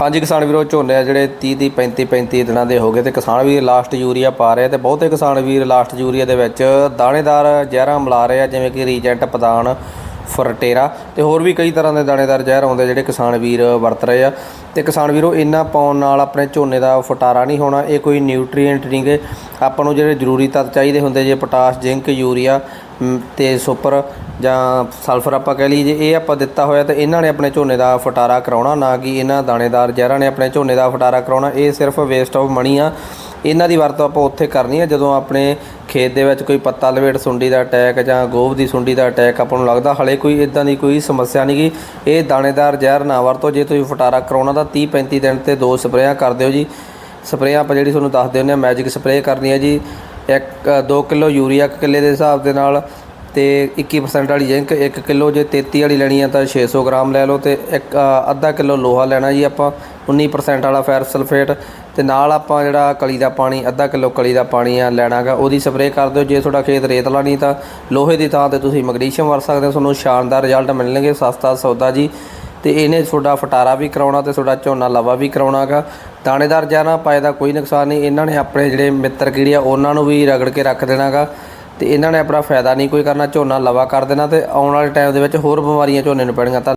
ਹਾਂਜੀ ਕਿਸਾਨ ਵੀਰੋ ਝੋਨੇ ਆ ਜਿਹੜੇ 30 ਦੀ 35 35 ਦਿਨਾਂ ਦੇ ਹੋ ਗਏ ਤੇ ਕਿਸਾਨ ਵੀਰ ਲਾਸਟ ਯੂਰੀਆ ਪਾ ਰਹੇ ਆ ਤੇ ਬਹੁਤੇ ਕਿਸਾਨ ਵੀਰ ਲਾਸਟ ਯੂਰੀਆ ਦੇ ਵਿੱਚ ਦਾਣੇਦਾਰ ਜ਼ਹਿਰਾਂ ਮਿਲਾ ਰਹੇ ਆ ਜਿਵੇਂ ਕਿ ਰੀਜੈਂਟ ਪਦਾਨ ਫਰਟੇਰਾ ਤੇ ਹੋਰ ਵੀ ਕਈ ਤਰ੍ਹਾਂ ਦੇ ਦਾਣੇਦਾਰ ਜ਼ਹਿਰ ਆਉਂਦੇ ਜਿਹੜੇ ਕਿਸਾਨ ਵੀਰ ਵਰਤ ਰਹੇ ਆ। ਤੇ ਕਿਸਾਨ ਵੀਰੋ ਇਹਨਾਂ ਪਾਉਣ ਨਾਲ ਆਪਣੇ ਝੋਨੇ ਦਾ ਫਟਾਰਾ ਨਹੀਂ ਹੋਣਾ ਇਹ ਕੋਈ ਨਿਊਟ੍ਰੀਐਂਟ ਨਹੀਂਗੇ ਆਪਾਂ ਨੂੰ ਜਿਹੜੇ ਜ਼ਰੂਰੀ ਤੱਤ ਚਾਹੀਦੇ ਹੁੰਦੇ ਜੇ ਪੋਟਾਸ਼ ਜ਼ਿੰਕ ਯੂਰੀਆ ਮ, ਤੇ ਸੁਪਰ ਜਾਂ ਸਲਫਰ ਆਪਾਂ ਕਹਿ ਲਈਏ, ਜੇ ਇਹ ਆਪਾਂ ਦਿੱਤਾ ਹੋਇਆ ਤਾਂ ਇਹਨਾਂ ਨੇ ਆਪਣੇ ਝੋਨੇ ਦਾ ਫਟਾਰਾ ਕਰਾਉਣਾ, ਨਾ ਕਿ ਇਹਨਾਂ ਦਾਣੇਦਾਰ ਜ਼ਹਿਰਾਂ ਨੇ ਆਪਣੇ ਝੋਨੇ ਦਾ ਫਟਾਰਾ ਕਰਾਉਣਾ। ਇਹ ਸਿਰਫ ਵੇਸਟ ਆਫ ਮਨੀ ਆ। ਇਹਨਾਂ ਦੀ ਵਰਤੋਂ ਆਪਾਂ ਉੱਥੇ ਕਰਨੀ ਆ, ਜਦੋਂ ਆਪਣੇ ਖੇਤ ਦੇ ਵਿੱਚ ਕੋਈ ਪੱਤਾ ਲਵੇਟ, ਸੁੰਡੀ ਦਾ ਅਟੈਕ ਜਾਂ ਗੋਭ ਦੀ ਸੁੰਡੀ ਦਾ ਅਟੈਕ ਆਪਾਂ ਨੂੰ ਲੱਗਦਾ, ਹਲੇ ਕੋਈ ਇਦਾਂ ਦੀ ਕੋਈ ਸਮੱਸਿਆ ਨਹੀਂ ਗੀ। ਇਹ ਦਾਣੇਦਾਰ ਜ਼ਹਿਰ ਨਾ ਵਰਤੋ, ਜੇ ਤੁਸੀਂ ਫਟਾਰਾ ਕਰਾਉਣਾ ਤਾਂ 30 35 ਦਿਨ ਤੇ ਦੋ ਸਪਰੇਆਂ ਕਰ ਦਿਓ ਜੀ। ਸਪਰੇਆਂ ਆਪਾਂ ਜਿਹੜੀ ਤੁਹਾਨੂੰ ਦੱਸ ਦਿੰਦੇ ਹਾਂ ਮੈਜਿਕ ਸਪਰੇਅ ਕਰਨੀ ਹੈ ਜੀ। ਇੱਕ 2 ਕਿਲੋ ਯੂਰੀਆ ਇੱਕ ਕਿੱਲੇ ਦੇ ਹਿਸਾਬ ਦੇ ਨਾਲ। ਤੇ 21% ਵਾਲੀ ਜ਼ਿੰਕ 1 ਕਿਲੋ ਜੇ 33 ਵਾਲੀ ਲੈਣੀ ਆ ਤਾਂ 600 ਗ੍ਰਾਮ ਲੈ ਲਓ ਤੇ ਇੱਕ ਅੱਧਾ ਕਿਲੋ ਲੋਹਾ ਲੈਣਾ ਜੀ ਆਪਾਂ 19% ਵਾਲਾ ਫੈਰਸ ਸਲਫੇਟ ਤੇ ਨਾਲ ਆਪਾਂ ਜਿਹੜਾ ਕਲੀ ਦਾ ਪਾਣੀ, ਅੱਧਾ ਕਿਲੋ ਕਲੀ ਦਾ ਪਾਣੀ ਆ ਲੈਣਾਗਾ, ਉਹਦੀ ਸਪਰੇਅ ਕਰ ਦਿਓ, ਜੇ ਤੁਹਾਡਾ ਖੇਤ ਰੇਤਲਾ ਨਹੀਂ ਤਾਂ ਲੋਹੇ ਦੀ ਥਾਂ ਤੇ ਤੁਸੀਂ ਮੈਗਨੀਸ਼ੀਅਮ ਵਰਤ ਸਕਦੇ ਹੋ, ਤੁਹਾਨੂੰ ਸ਼ਾਨਦਾਰ ਰਿਜ਼ਲਟ ਮਿਲਣਗੇ, ਸਸਤਾ ਸੌਦਾ ਜੀ। ਤੇ ਇਹਨੇ ਤੁਹਾਡਾ ਫਟਾਰਾ ਵੀ ਕਰਾਉਣਾ ਤੇ ਤੁਹਾਡਾ ਝੋਨਾ ਲਵਾ ਵੀ ਕਰਾਉਣਾਗਾ। ਦਾਣੇਦਾਰ ਜਾਨਾ, ਪਾਏ ਦਾ ਕੋਈ ਨੁਕਸਾਨ ਨਹੀਂ, ਇਹਨਾਂ ਨੇ ਆਪਣੇ ਜਿਹੜੇ ਮਿੱਤਰ ਕੀੜੇ ਆ, ਉਹਨਾਂ ਨੂੰ ਵੀ ਰਗੜ ਕੇ ਰੱਖ ਦੇਣਾਗਾ। ਤੇ ਇਹਨਾਂ ਨੇ ਆਪਣਾ ਫਾਇਦਾ ਨਹੀਂ ਕੋਈ ਕਰਨਾ, ਝੋਨਾ ਲਵਾ ਕਰ ਦੇਣਾ ਤੇ ਆਉਣ ਵਾਲੇ ਟਾਈਮ ਦੇ ਵਿੱਚ ਹੋਰ ਬਿਮਾਰੀਆਂ ਝੋਨੇ ਨੂੰ ਪੈਣੀਆਂ ਤਾਂ